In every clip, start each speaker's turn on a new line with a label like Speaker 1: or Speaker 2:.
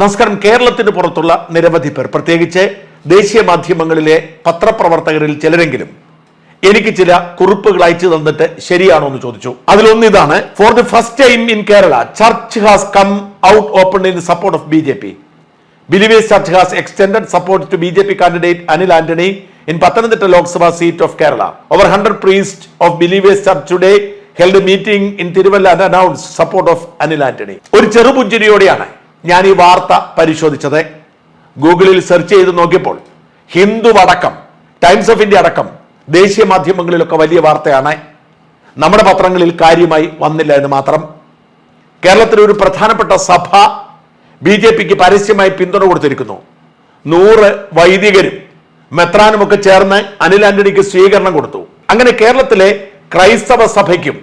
Speaker 1: നമസ്കാരം. കേരളത്തിന് പുറത്തുള്ള നിരവധി പേർ. പ്രത്യേകിച്ച് ദേശീയ മാധ്യമങ്ങളിലെ പത്രപ്രവർത്തകരിൽ ചിലരെങ്കിലും എനിക്ക് ചില കുറിപ്പുകൾ അയച്ചു തന്നിട്ട് ശരിയാണോ എന്ന് ചോദിച്ചു. അതിലൊന്ന് ഇതാണ്. For the first time in Kerala church has come out open in support of B J P believers church has extend support to B J P candidate Anil Antony in Pathanamthitta Lok Sabha seat of Kerala over hundred priest of believers church today held meeting in Thiruvalla announce support of Anil Antony ഒരു ചെറുപുഞ്ചിരിയോടെയാണ് ഞാൻ ഈ വാർത്ത പരിശോധിച്ചത്. ഗൂഗിളിൽ search ചെയ്ത് നോക്കിയപ്പോൾ ഹിന്ദു അടക്കം ടൈംസ് ഓഫ് ഇന്ത്യ അടക്കം ദേശീയ മാധ്യമങ്ങളിലൊക്കെ വലിയ വാർത്തയാണ്. നമ്മുടെ പത്രങ്ങളിൽ കാര്യമായി വന്നില്ല എന്ന് മാത്രം. കേരളത്തിലെ ഒരു പ്രധാനപ്പെട്ട സഭ ബി ജെ പിക്ക് പരസ്യമായി പിന്തുണ കൊടുത്തിരിക്കുന്നു. നൂറ് വൈദികരും മെത്രാനുമൊക്കെ ചേർന്ന് അനിൽ ആന്റണിക്ക് സ്വീകരണം കൊടുത്തു. അങ്ങനെ കേരളത്തിലെ ക്രൈസ്തവ സഭയ്ക്കും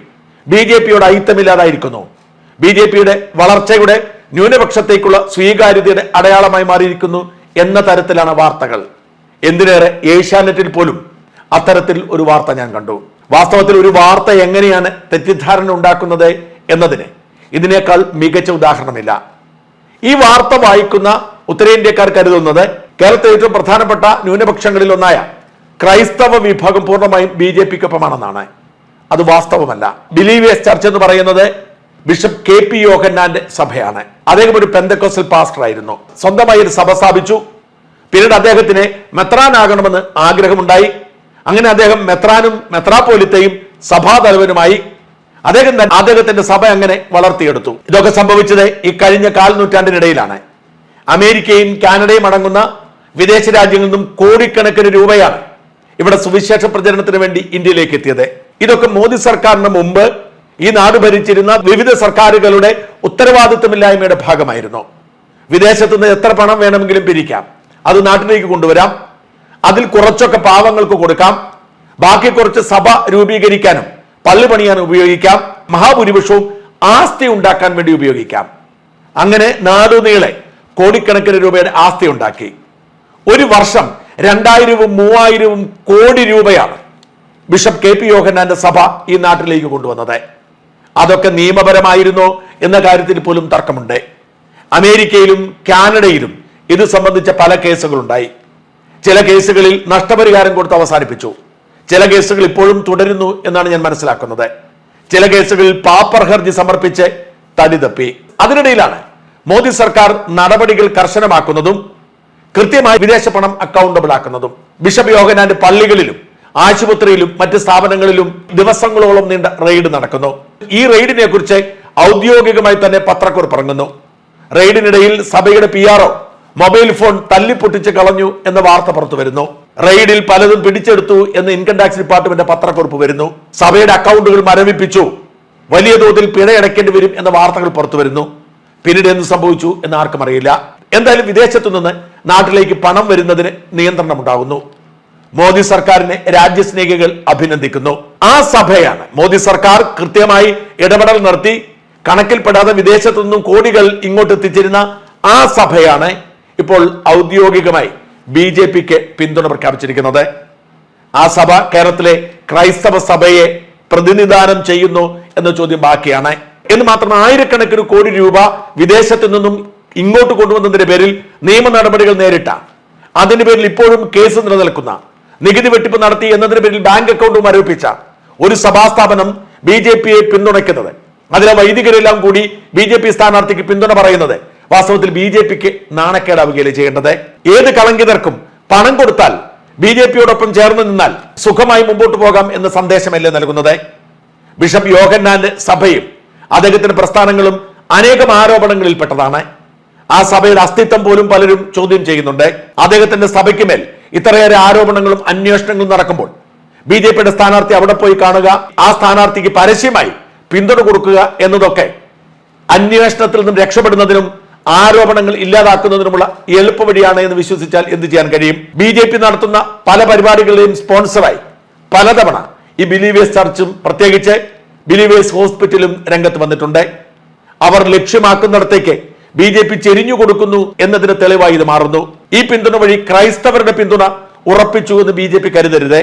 Speaker 1: ബി ജെ പിയോട് ഐത്തമില്ലാതായിരിക്കുന്നു ബി ജെ പിയുടെ വളർച്ചയുടെ ന്യൂനപക്ഷത്തേക്കുള്ള സ്വീകാര്യതയുടെ അടയാളമായി മാറിയിരിക്കുന്നു എന്ന തരത്തിലാണ് വാർത്തകൾ. എന്തിനേറെ ഏഷ്യാനെറ്റിൽ പോലും അത്തരത്തിൽ ഒരു വാർത്ത ഞാൻ കണ്ടു. വാസ്തവത്തിൽ ഒരു വാർത്ത എങ്ങനെയാണ് തെറ്റിദ്ധാരണ ഉണ്ടാക്കുന്നത് എന്നതിന് ഇതിനേക്കാൾ മികച്ച ഉദാഹരണമില്ല. ഈ വാർത്ത വായിക്കുന്ന ഉത്തരേന്ത്യക്കാർ കരുതുന്നത് കേരളത്തിലെ ഏറ്റവും പ്രധാനപ്പെട്ട ന്യൂനപക്ഷങ്ങളിൽ ഒന്നായ ക്രൈസ്തവ വിഭാഗം പൂർണമായും ബി ജെ പിക്കൊപ്പമാണെന്നാണ്. അത് വാസ്തവമല്ല. ബിലീവേഴ്സ് ചർച്ച് എന്ന് പറയുന്നത് ബിഷപ്പ് കെ പി യോഹന്നാന്റെ സഭയാണ്. അദ്ദേഹം ഒരു പെന്തക്കോസൽ പാസ്റ്റർ ആയിരുന്നു. സ്വന്തമായി ഒരു സഭ സ്ഥാപിച്ചു. പിന്നീട് അദ്ദേഹത്തിന് മെത്രാനാകണമെന്ന് ആഗ്രഹമുണ്ടായി. അങ്ങനെ അദ്ദേഹം മെത്രാനും മെത്രാപോലിത്തയും സഭാതലവനുമായി അദ്ദേഹം തന്നെ അദ്ദേഹത്തിന്റെ സഭ അങ്ങനെ വളർത്തിയെടുത്തു. ഇതൊക്കെ സംഭവിച്ചത് ഈ കഴിഞ്ഞ കാൽ നൂറ്റാണ്ടിനിടയിലാണ് അമേരിക്കയും കാനഡയും അടങ്ങുന്ന വിദേശ രാജ്യങ്ങളിൽ നിന്നും കോടിക്കണക്കിന് രൂപയാണ് ഇവിടെ സുവിശേഷ പ്രചരണത്തിന് വേണ്ടി ഇന്ത്യയിലേക്ക് എത്തിയത്. ഇതൊക്കെ മോദി സർക്കാരിന് മുമ്പ് ഈ നാട് ഭരിച്ചിരുന്ന വിവിധ സർക്കാരുകളുടെ ഉത്തരവാദിത്വമില്ലായ്മയുടെ ഭാഗമായിരുന്നു. വിദേശത്ത് നിന്ന് എത്ര പണം വേണമെങ്കിലും പിരിക്കാം. അത് നാട്ടിലേക്ക് കൊണ്ടുവരാം. അതിൽ കുറച്ചൊക്കെ പാവങ്ങൾക്ക് കൊടുക്കാം. ബാക്കി കുറച്ച് സഭ രൂപീകരിക്കാനും പള്ളി പണിയാനും ഉപയോഗിക്കാം. മഹാഭൂരിപക്ഷവും ആസ്തി ഉണ്ടാക്കാൻ വേണ്ടി ഉപയോഗിക്കാം. അങ്ങനെ നാടുനീളെ കോടിക്കണക്കിന് രൂപയുടെ ആസ്തി ഉണ്ടാക്കി. ഒരു വർഷം രണ്ടായിരവും മൂവായിരവും കോടി രൂപയാണ് ബിഷപ്പ് കെ പി യോഹന്നാന്റെ സഭ ഈ നാട്ടിലേക്ക് കൊണ്ടുവന്നത്. അതൊക്കെ നിയമപരമായിരുന്നോ എന്ന കാര്യത്തിൽ പോലും തർക്കമുണ്ട്. അമേരിക്കയിലും കാനഡയിലും ഇത് സംബന്ധിച്ച പല കേസുകളുണ്ടായി. ചില കേസുകളിൽ നഷ്ടപരിഹാരം കൊടുത്ത് അവസാനിപ്പിച്ചു. ചില കേസുകൾ ഇപ്പോഴും തുടരുന്നു എന്നാണ് ഞാൻ മനസ്സിലാക്കുന്നത്. ചില കേസുകളിൽ പാപ്പർ ഹർജി സമർപ്പിച്ച് തടി തപ്പി. അതിനിടയിലാണ് മോദി സർക്കാർ നടപടികൾ കർശനമാക്കുന്നതും കൃത്യമായി വിദേശ പണം അക്കൗണ്ടബിൾ ആക്കുന്നതും. ബിഷപ്പ് യോഗനാന്റെ പള്ളികളിലും ആശുപത്രിയിലും മറ്റ് സ്ഥാപനങ്ങളിലും ദിവസങ്ങളോളം നീണ്ട റെയ്ഡ് നടക്കുന്നു. ഈ റെയ്ഡിനെ കുറിച്ച് ഔദ്യോഗികമായി തന്നെ പത്രക്കുറിപ്പ് ഇറങ്ങുന്നു റെയ്ഡിനിടയിൽ സഭയുടെ പി മൊബൈൽ ഫോൺ തല്ലിപ്പൊട്ടിച്ച് കളഞ്ഞു എന്ന വാർത്ത പുറത്തു വരുന്നു. റെയ്ഡിൽ പലതും പിടിച്ചെടുത്തു എന്ന് ഇൻകം ടാക്സ് ഡിപ്പാർട്ട്മെന്റ് പത്രക്കുറിപ്പ് വരുന്നു. സഭയുടെ അക്കൗണ്ടുകൾ മരവിപ്പിച്ചു. വലിയ തോതിൽ പിഴ അടയ്ക്കേണ്ടി വരും എന്ന വാർത്തകൾ പുറത്തു വരുന്നു. പിന്നീട് എന്ത് സംഭവിച്ചു എന്ന് ആർക്കും അറിയില്ല. എന്തായാലും വിദേശത്തു നിന്ന് നാട്ടിലേക്ക് പണം വരുന്നതിന് നിയന്ത്രണം ഉണ്ടാകുന്നു മോദി സർക്കാരിനെ രാജ്യസ്നേഹികൾ അഭിനന്ദിക്കുന്നു. ആ സഭയാണ് മോദി സർക്കാർ കൃത്യമായി ഇടപെടൽ നടത്തി. കണക്കിൽപ്പെടാതെ വിദേശത്തു നിന്നും കോടികൾ ഇങ്ങോട്ട് എത്തിച്ചിരുന്ന ആ സഭയാണ് ഇപ്പോൾ ഔദ്യോഗികമായി ബി ജെ പിക്ക് പിന്തുണ പ്രഖ്യാപിച്ചിരിക്കുന്നത്. ആ സഭ കേരളത്തിലെ ക്രൈസ്തവ സഭയെ പ്രതിനിധാനം ചെയ്യുന്നു എന്ന ചോദ്യം ബാക്കിയാണ്. എന്ന് മാത്രം ആയിരക്കണക്കിന് കോടി രൂപ വിദേശത്തു നിന്നും ഇങ്ങോട്ട് കൊണ്ടുവന്നതിന്റെ പേരിൽ നിയമ നടപടികൾ നേരിട്ട. അതിന്റെ പേരിൽ ഇപ്പോഴും കേസ് നിലനിൽക്കുന്ന നികുതി വെട്ടിപ്പ് നടത്തി എന്നതിന് പേരിൽ ബാങ്ക് അക്കൗണ്ട് മരവിപ്പിച്ച ഒരു സഭാസ്ഥാപനം ബി ജെ പിയെ പിന്തുണയ്ക്കുന്നത്. അതിലെ വൈദികരെല്ലാം കൂടി ബി ജെ പി സ്ഥാനാർത്ഥിക്ക് പിന്തുണ പറയുന്നത് വാസ്തവത്തിൽ ബി ജെ പിക്ക് നാണക്കേടാവുകയല്ലേ ചെയ്യേണ്ടത്? ഏത് കളങ്കിതർക്കും പണം കൊടുത്താൽ ബി ജെ പിയോടൊപ്പം ചേർന്ന് നിന്നാൽ സുഖമായി മുമ്പോട്ട് പോകാം എന്ന സന്ദേശമല്ലേ നൽകുന്നത്? ബിഷപ്പ് യോഗന്നാന്റെ സഭയും അദ്ദേഹത്തിന്റെ പ്രസ്ഥാനങ്ങളും അനേകം ആരോപണങ്ങളിൽപ്പെട്ടതാണ്. ആ സഭയുടെ അസ്തിത്വം പോലും പലരും ചോദ്യം ചെയ്യുന്നുണ്ട്. അദ്ദേഹത്തിന്റെ സഭയ്ക്ക് മേൽ ഇത്രയേറെ ആരോപണങ്ങളും അന്വേഷണങ്ങളും നടക്കുമ്പോൾ ബി ജെ പിയുടെ സ്ഥാനാർത്ഥി അവിടെ പോയി കാണുക ആ സ്ഥാനാർത്ഥിക്ക് പരസ്യമായി പിന്തുണ കൊടുക്കുക എന്നതൊക്കെ അന്വേഷണത്തിൽ നിന്നും രക്ഷപ്പെടുന്നതിനും ആരോപണങ്ങൾ ഇല്ലാതാക്കുന്നതിനുമുള്ള എളുപ്പവഴിയാണ് എന്ന് വിശ്വസിച്ചാൽ എന്ത് ചെയ്യാൻ കഴിയും? ബി ജെ പി നടത്തുന്ന പല പരിപാടികളുടെയും സ്പോൺസറായി പലതവണ ഈ ബിലീവേഴ്സ് ചർച്ചും പ്രത്യേകിച്ച് ബിലീവേഴ്സ് ഹോസ്പിറ്റലും രംഗത്ത് വന്നിട്ടുണ്ട്. അവർ ലക്ഷ്യമാക്കുന്നിടത്തേക്ക് ബി ജെ പി ചെരിഞ്ഞു കൊടുക്കുന്നു എന്നതിന് തെളിവായി ഇത് മാറുന്നു. ഈ പിന്തുണ വഴി ക്രൈസ്തവരുടെ പിന്തുണ ഉറപ്പിച്ചു എന്ന് ബി ജെ പി കരുതരുതേ.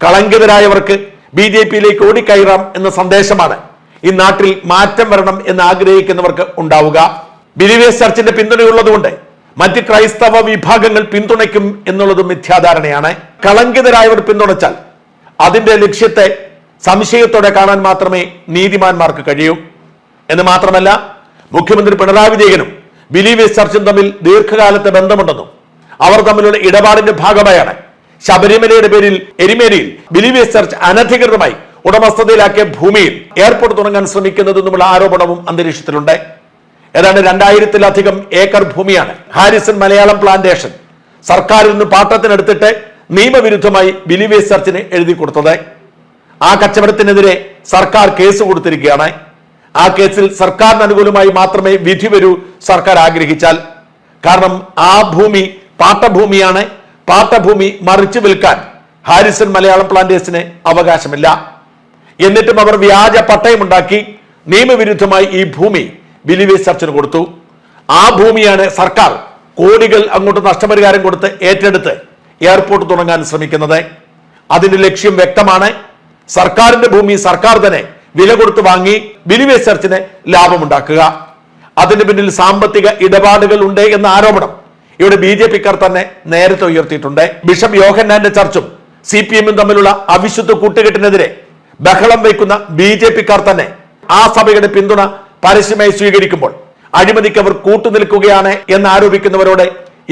Speaker 1: കളങ്കിതരായവർക്ക് ബി ജെ പിയിലേക്ക് ഓടിക്കയറാം എന്ന സന്ദേശമാണ്. ഈ നാട്ടിൽ മാറ്റം വരണം എന്ന് ആഗ്രഹിക്കുന്നവർക്ക് ഉണ്ടാവുക. ബിലീവേഴ്സ് ചർച്ചിന്റെ പിന്തുണയുള്ളതുകൊണ്ട് മറ്റ് ക്രൈസ്തവ വിഭാഗങ്ങൾ പിന്തുണയ്ക്കും എന്നുള്ളത് മിഥ്യാധാരണയാണ്. കളങ്കിതരായവർ പിന്തുണച്ചാൽ അതിന്റെ ലക്ഷ്യത്തെ സംശയത്തോടെ കാണാൻ മാത്രമേ നീതിമാന്മാർക്ക് കഴിയൂ. എന്ന് മാത്രമല്ല മുഖ്യമന്ത്രി പിണറായി വിജയനും ബിലീവേഴ്സ് ചർച്ചും തമ്മിൽ ദീർഘകാലത്തെ ബന്ധമുണ്ടെന്നും അവർ തമ്മിലുള്ള ഇടപാടിന്റെ ഭാഗമായാണ് ശബരിമലയുടെ പേരിൽ എരിമേലിയിൽ ബിലീവേഴ്സ് ചർച്ച് അനധികൃതമായി ഉടമസ്ഥതയിലാക്കിയ ഭൂമിയിൽ എയർപോർട്ട് തുടങ്ങാൻ ശ്രമിക്കുന്നതെന്നുമുള്ള ആരോപണവും അന്തരീക്ഷത്തിലുണ്ട്. ഏതാണ്ട് രണ്ടായിരത്തിലധികം ഏക്കർ ഭൂമിയാണ് ഹാരിസൺ മലയാളം പ്ലാന്റേഷൻ സർക്കാരിൽ നിന്ന് പാട്ടത്തിനെടുത്തിട്ട് നിയമവിരുദ്ധമായി ബിലീവേഴ്സ് ചർച്ചിന് എഴുതി കൊടുത്തത്. ആ കച്ചവടത്തിനെതിരെ സർക്കാർ കേസ് കൊടുത്തിരിക്കുകയാണ്. ആ കേസിൽ സർക്കാരിന് അനുകൂലമായി മാത്രമേ വിധി വരൂ സർക്കാർ ആഗ്രഹിച്ചാൽ. കാരണം ആ ഭൂമി പാട്ടഭൂമിയാണ്. പാട്ടഭൂമി മറിച്ചു വിൽക്കാൻ ഹാരിസൺ മലയാളം പ്ലാന്റേഴ്സിന് അവകാശമില്ല. എന്നിട്ടും അവർ വ്യാജ പട്ടയമുണ്ടാക്കി നിയമവിരുദ്ധമായി ഈ ഭൂമി ബിലിവേസ് ചർച്ചിന് കൊടുത്തു. ആ ഭൂമിയാണ് സർക്കാർ കോടികൾ അങ്ങോട്ട് നഷ്ടപരിഹാരം കൊടുത്ത് ഏറ്റെടുത്ത് എയർപോർട്ട് തുടങ്ങാൻ ശ്രമിക്കുന്നത്. അതിന്റെ ലക്ഷ്യം വ്യക്തമാണ്. സർക്കാരിന്റെ ഭൂമി സർക്കാർ തന്നെ വില കൊടുത്ത് വാങ്ങി ബിലിവേസ് ചർച്ചിന് ലാഭമുണ്ടാക്കുക. അതിന് പിന്നിൽ സാമ്പത്തിക ഇടപാടുകൾ ഉണ്ട് എന്ന ആരോപണം ഇവിടെ ബി ജെ പിക്കാർ തന്നെ നേരത്തെ ഉയർത്തിയിട്ടുണ്ട്. ബിഷപ്പ് യോഹന്നാന്റെ ചർച്ചും സി പി എമ്മും തമ്മിലുള്ള അവിശുദ്ധ കൂട്ടുകെട്ടിനെതിരെ ബഹളം വയ്ക്കുന്ന ബി ജെ പിക്കാർ തന്നെ ആ സഭയുടെ പിന്തുണ പരസ്യമായി സ്വീകരിക്കുമ്പോൾ അഴിമതിക്ക് അവർ കൂട്ടുനിൽക്കുകയാണ് എന്ന് ആരോപിക്കുന്നവരോട്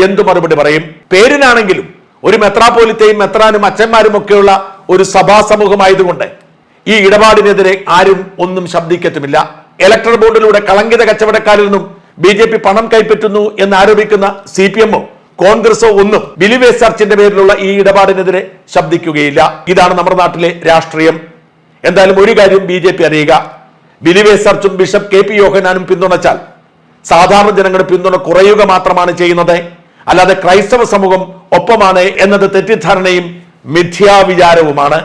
Speaker 1: എന്തു മറുപടി പറയും? പേരിനാണെങ്കിലും ഒരു മെത്രാപോലിത്തെയും മെത്രാനും അച്ഛന്മാരും ഒക്കെയുള്ള ഒരു സഭാ സമൂഹമായതുകൊണ്ട് ഈ ഇടപാടിനെതിരെ ആരും ഒന്നും ശബ്ദിക്കത്തുമില്ല. ഇലക്ട്രൽ ബോർഡിലൂടെ കളങ്കിത കച്ചവടക്കാരിൽ നിന്നും ബി ജെ പി പണം കൈപ്പറ്റുന്നു എന്ന് ആരോപിക്കുന്ന സി പി എമ്മോ കോൺഗ്രസോ ഒന്നും ബിലിവേസ് ചർച്ചിന്റെ പേരിലുള്ള ഈ ഇടപാടിനെതിരെ ശബ്ദിക്കുകയില്ല. ഇതാണ് നമ്മുടെ നാട്ടിലെ രാഷ്ട്രീയം. എന്തായാലും ഒരു കാര്യം ബി ജെ പി അറിയുക. ബിലിവേസ് ചർച്ചും ബിഷപ്പ് കെ പി യോഹനാനും പിന്തുണച്ചാൽ സാധാരണ ജനങ്ങളുടെ പിന്തുണ കുറയുക മാത്രമാണ് ചെയ്യുന്നത്. അല്ലാതെ ക്രൈസ്തവ സമൂഹം ഒപ്പമാണ് എന്നത് തെറ്റിദ്ധാരണയും മിഥ്യാവിചാരവുമാണ്.